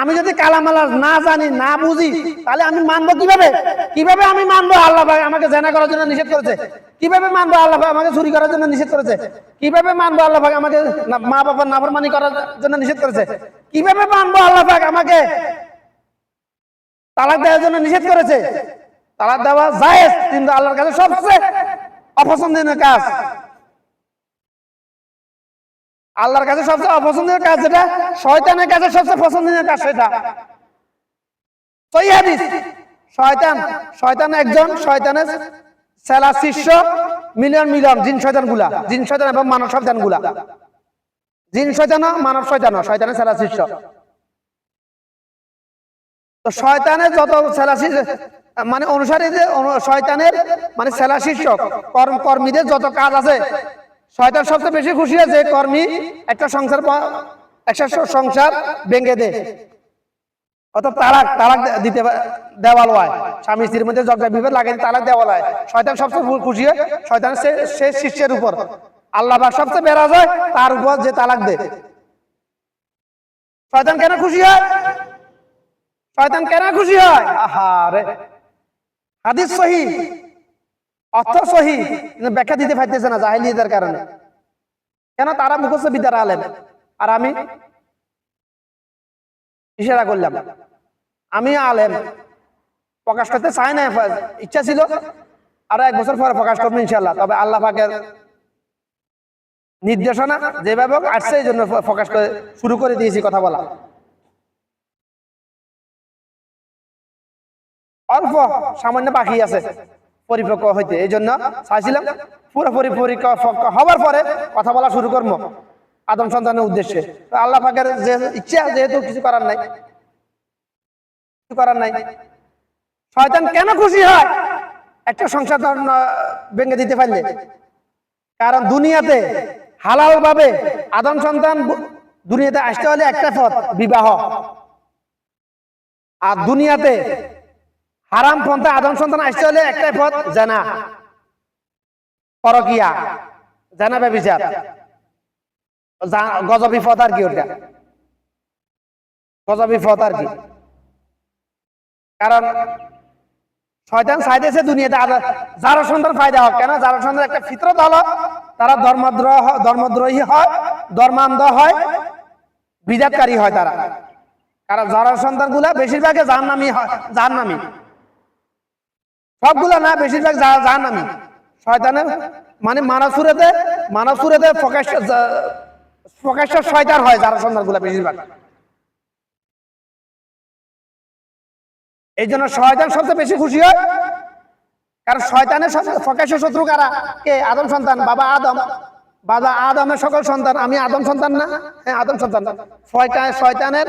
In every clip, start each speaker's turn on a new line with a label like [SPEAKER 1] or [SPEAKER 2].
[SPEAKER 1] আমি যদি কালামালা না জানি, না বুঝি, তাহলে আমি মানবো কীভাবে? কীভাবে আমি মানবো? আল্লাহ ভাই আমাকে জেনা করার জন্য নিষেধ করেছে। কীভাবে মানবো? আল্লাহ ভাই আমাকে চুরি করার জন্য নিষেধ করেছে। কীভাবে মানবো? আল্লাহ ভাই আমাকে মা বাবার নাফরমানি করার জন্য নিষেধ করেছে। কীভাবে মানবো? আল্লাহ ভাই আমাকে তালাক দেওয়ার জন্য নিষেধ করেছে। তালাক দেওয়া জায়েজ, কিন্তু আল্লাহর কাছে সবচেয়ে অপছন্দনীয় কাজ। আল্লাহর কাছে সবচেয়ে অপছন্দনীয় কাজ যেটা, শয়তানের কাছে সবচেয়ে পছন্দনীয় কাজ সেটা। শয়তান শয়তান একজন, শয়তানের সেলা শিষ্য, মিলিয়ন মিলিয়ন, জিন শয়তানগুলা জিন শয়তান এবং মানব শয়তানগুলা জিন শয়তান, মানব শয়তান, শয়তানের সেলা শিষ্য। তো শয়তানের যত সেলা শিষ্য মানে অনুসারী শয়তানের মানে সেলা কর্ম কর্মীদের যত কাজ আছে শয়তান সবচেয়ে বেশি খুশি যে কর্মী, একটা সংসার একটা সংসার ভেঙে দে। দিতে স্বামী স্ত্রীর মধ্যে তালাক শয়তান সবচেয়ে খুশি হয় সে শিষ্যের উপর। আল্লাহ সবচেয়ে বেড়া তার যে তালাক দে। শয়তান কেন খুশি হয়? শয়তান কেন খুশি হয়? হাদিস অর্থ সহি ব্যাখ্যা দিতে পারতেছে না জাহিলিয়াতের কারণে। কেন তারা মুখস্থ বিদ্যার আলেন আর আমি ইশারা করলাম, আমি আলেম, প্রকাশ করতে চাই না ইচ্ছা ছিল, আরও এক বছর পরে প্রকাশ করব ইনশাল্লাহ তবে আল্লাহ পাকের নির্দেশনা যেভাবে আসছে এই জন্য প্রকাশ করে, শুরু করে দিয়েছি কথা বলা। অল্প, সামান্য বাকি আছে। পরিপক্ক হইতে। এই জন্য চাইছিলাম পুরোপুরি পরিপক্ক হবার পরে কথা বলা শুরু করব আদম সন্তানের উদ্দেশ্যে। আল্লাহ পাকের যে ইচ্ছা, যেহেতু কিছু করার নাই, কিছু করার নাই, শয়তান কেন খুশি হয়? একটা সংসার ভেঙে দিতে পারলে। কারণ দুনিয়াতে হালাল ভাবে আদম সন্তান দুনিয়াতে আসতে হলে একটা পথ, বিবাহ। আর দুনিয়াতে হারাম পন্থা, আদম সন্তান আসতে হলে একটাই পথ, জানা। পরকিয়া। জানা ব্যবিচার গজবি পথ আর কি ওটা? গজবি পথ আর কি? কারণ শয়তান চাইতেছে দুনিয়াতে যারা সন্তান ফায়দা হোক। কেন? যারা সন্তান একটা ফিতরত হলো, তারা ধর্মদ্রোহ ধর্মদ্রোহী হয়, ধর্মান্ধ হয়, বিজাতকারী হয় তারা। কারণ যারা সন্তানগুলা বেশিরভাগে জাহান্নামি হয় জাহান্নামি। সবগুলো না, বেশিরভাগ যা- জাহান্নামি। শয়তানের মানে মানব সুরেতে মানব প্রকাশ্য শয়তান হয় যারা সন্তানগুলা বেশিরভাগ। এই জন্য শয়তান সবচেয়ে বেশি খুশি হয়। কারণ শয়তানের সবচেয়ে শত্রু কারা? কে? আদম সন্তান, বাবা আদম। বাবা আদমের সকল সন্তান, আমি আদম সন্তান না? হ্যাঁ আদম সন্তান। শয়তান, শয়তানের,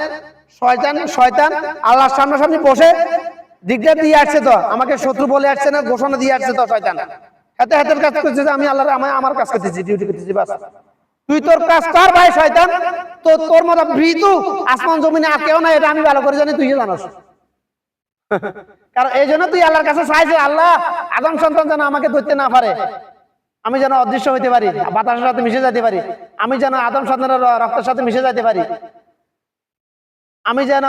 [SPEAKER 1] শয়তান শয়তান, আল্লাহর সামনাসামনি বসে দিকটা দিয়ে আসছে তো, আমাকে শত্রু বলে আসছে না, ঘোষণা দিয়ে আসছে তো শয়তান। হাতে হাতের কাজ করতেছে আমি আল্লাহর, আমি আমার কাজ করতেছি ডিউটি করতেছি বাস। তুই তোর কাজ কর ভাই শয়তান, তো তোর মতো ভীতু আসমান জমিনে আর কেউ না এটা আমি ভালো করে জানি, তুইও জানাস। কারণ এই জন্য তুই আল্লাহর কাছে চাইছে আল্লাহ, আদম সন্তান যেন আমাকে ধরতে না পারে। আমি যেন অদৃশ্য হইতে পারি, বাতাসের সাথে মিশে যেতে পারি। আমি যেন আদম সন্তানের রক্তের সাথে মিশে যেতে পারি। আমি যেন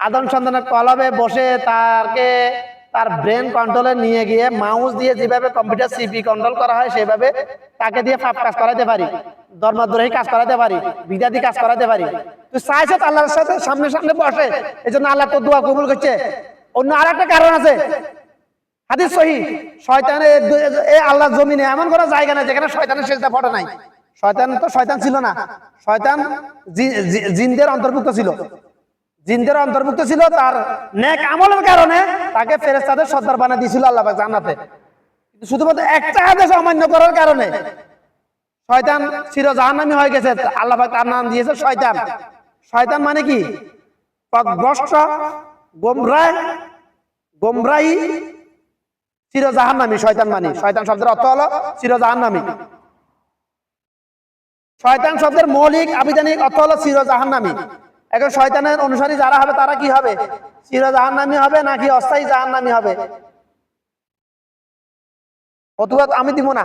[SPEAKER 1] আদম সন্তানের কলবে বসে তারকে, তার ব্রেন কন্ট্রোলে নিয়ে গিয়ে মাউস দিয়ে যেভাবে কম্পিউটার সিপি কন্ট্রোল করা হয়, সেভাবে তাকে দিয়ে ফাপ কাজ করাতে পারি, ধর্মদ্রোহী কাজ করাতে পারি বিদাতি কাজ করাতে পারি। তুই চাইছ আল্লাহর সাথে সামনে সামনে বসে এই জন্য আল্লাহ তোর দোয়া কবুল করছে। অন্য আর একটা কারণ আছে। হাদিস সহি, শয়তানের এ আল্লাহ জমিনে এমন কোনো জায়গা নাই যেখানে শয়তানের শেষটা ফটো নাই। শয়তান তো শয়তান ছিল না। শয়তান জিনদের অন্তর্ভুক্ত ছিল। জিনদের অন্তর্ভুক্ত ছিল, তার নেক আমলের কারণে তাকে ফেরেস্তাদের সর্দার বানিয়ে দিয়েছিল আল্লাহ কিন্তু শুধুমাত্র একটা আদেশ অমান্য করার কারণে শয়তান চির জাহান্নামী হয়ে গেছে আল্লাহ তার নাম দিয়েছে শয়তান। শয়তান মানে কি? মানে। শয়তান শব্দের মৌলিক আবিধানিক অর্থ হলো চির জাহান্নামী এখন শয়তানের অনুসারী যারা হবে, তারা কি হবে? চির জাহান্নামী হবে নাকি অস্থায়ী জাহান্নামী হবে? ফতুয়া আমি দিব না।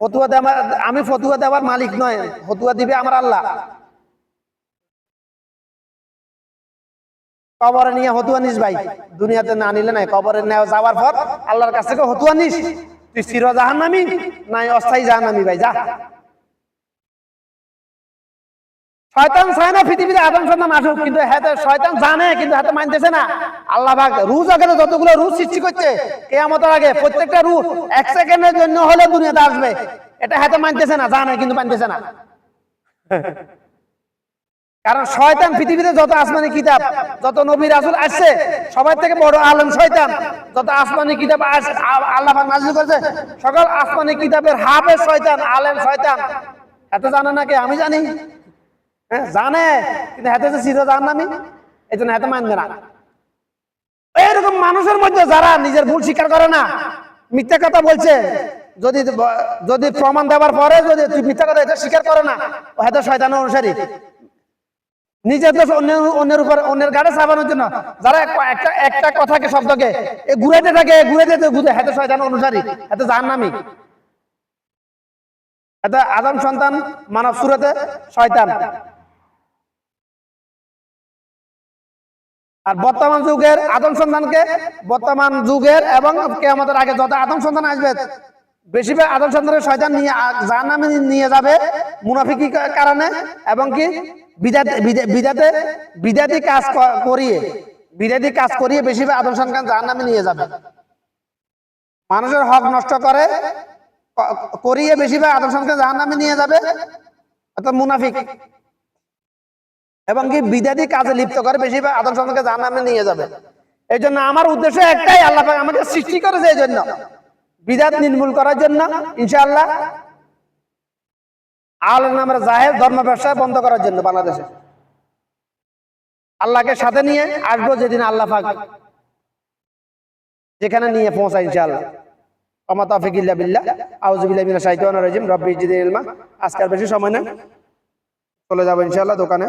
[SPEAKER 1] ফতুয়া দেওয়া আমি ফতুয়া দেওয়ার মালিক নয়। ফতুয়া দিবে আমার আল্লাহ। কবরে নিয়ে হতুয়া নিস ভাই। দুনিয়াতে না নিলে নাই। কবরে নেওয়া যাওয়ার পর আল্লাহর কাছ থেকে হতুয়া নিস। তুই চির জাহান্নামি নাই অস্থায়ী জাহান জাহান্নামি ভাই, যা। শয়তান চায় না পৃথিবীতে আদম সন্তান আসুক, কিন্তু হাতে শয়তান জানে, কিন্তু হাতে মানতেছে না। আল্লাহ পাক রুজ আগে যতগুলো রুজ সৃষ্টি করছে, কেয়ামতের আগে প্রত্যেকটা রু এক সেকেন্ডের জন্য হলে দুনিয়াতে আসবে। এটা হাতে মানতেছে না, জানে, কিন্তু মানতেছে না। কারণ শয়তান পৃথিবীতে যত আসমানি কিতাব, যত নবী রাসূল আসছে, সবার থেকে বড় আলম শয়তান। যত আসমানি কিতাব আল্লাহ নাযিল করেছে, সকল আসমানি কিতাবের হাফেজ শয়তান, আলেম শয়তান। এত জানে না কে? আমি জানি। জানে? কিন্তু হাতে যে চির জান আমি? এই জন্য হাতে মানবে না এরকম মানুষের মধ্যে যারা নিজের ভুল স্বীকার করে না, মিথ্যা কথা বলছে, যদি যদি প্রমাণ দেওয়ার পরে যদি তুই মিথ্যা কথা এটা স্বীকার করে না হয়তো শয়তান অনুসারী। নিজের দোষ অন্যের উপর, অন্যের গাড়ি চাপানোর জন্য যারা এক- একটা একটা কথাকে, শব্দকে এ থাকে ঘুরে হাতে শয়তান অনুসারী হাতে জাহান নামি হাতে আদম সন্তান মানব সুরতে শয়তান। আর বর্তমান যুগের আদম সন্তানকে বর্তমান যুগের এবং কেয়ামতের আগে যত আদম সন্তান আসবে, বেশিরভাগ আদম সন্তানের শয়তান নিয়ে যার নামে নিয়ে যাবে মুনাফিকি কারণে এবং কি বিদাতে বিদা- বিদাতে, বিদাতি কাজ করিয়ে, বিদাতি কাজ করিয়ে বেশিরভাগ আদম সন্তান যার নামে নিয়ে যাবে। মানুষের হক নষ্ট করে করিয়ে বেশিরভাগ আদম সন্তান যার নামে নিয়ে যাবে, অর্থাৎ মুনাফিক। এবং কি বিদাতি কাজে লিপ্ত করে বেশিরভাগ আদম সন্তানকে জাহান নামে নিয়ে যাবে। এই জন্য আমার উদ্দেশ্য একটাই আল্লাহ আমাকে সৃষ্টি করেছে এই জন্য। বিদাত নির্মূল করার জন্য ইনশাআল্লাহ। আল নামের জাহের ধর্ম ব্যবসা বন্ধ করার জন্য বাংলাদেশে। আল্লাহকে সাথে নিয়ে আসব যেদিন আল্লাহ পাক যেখানে নিয়ে পৌঁছায় ইনশাআল্লাহ। আমা ইল্লা বিল্লাহ। আউযু বিল্লাহি মিনাশ শাইতানির রাজিম। রব্বি জিদনি ইলমা। আজকাল বেশি সময় নেই। চলে যাব ইনশাআল্লাহ দোকানে।